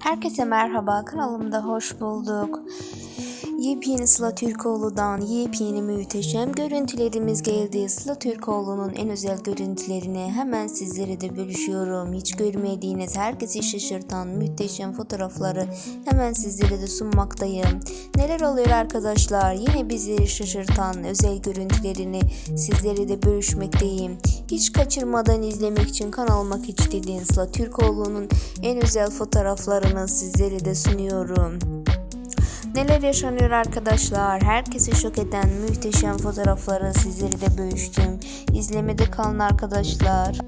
Herkese merhaba, kanalımda hoş bulduk. Yepyeni Sıla Türkoğlu'dan yepyeni muhteşem görüntülerimiz geldi. Sıla Türkoğlu'nun en özel görüntülerini hemen sizlere de bölüşüyorum. Hiç görmediğiniz, herkesi şaşırtan muhteşem fotoğrafları hemen sizlere de sunmaktayım. Neler oluyor arkadaşlar? Yine bizleri şaşırtan özel görüntülerini sizlere de bölüşmekteyim. Hiç kaçırmadan izlemek için kanalıma kilitledin. Sıla Türkoğlu'nun en özel fotoğraflarını sizlere de sunuyorum. Neler yaşanıyor arkadaşlar? Herkesi şok eden muhteşem fotoğrafları sizlere de bölüştüm. İzlemede kalın arkadaşlar.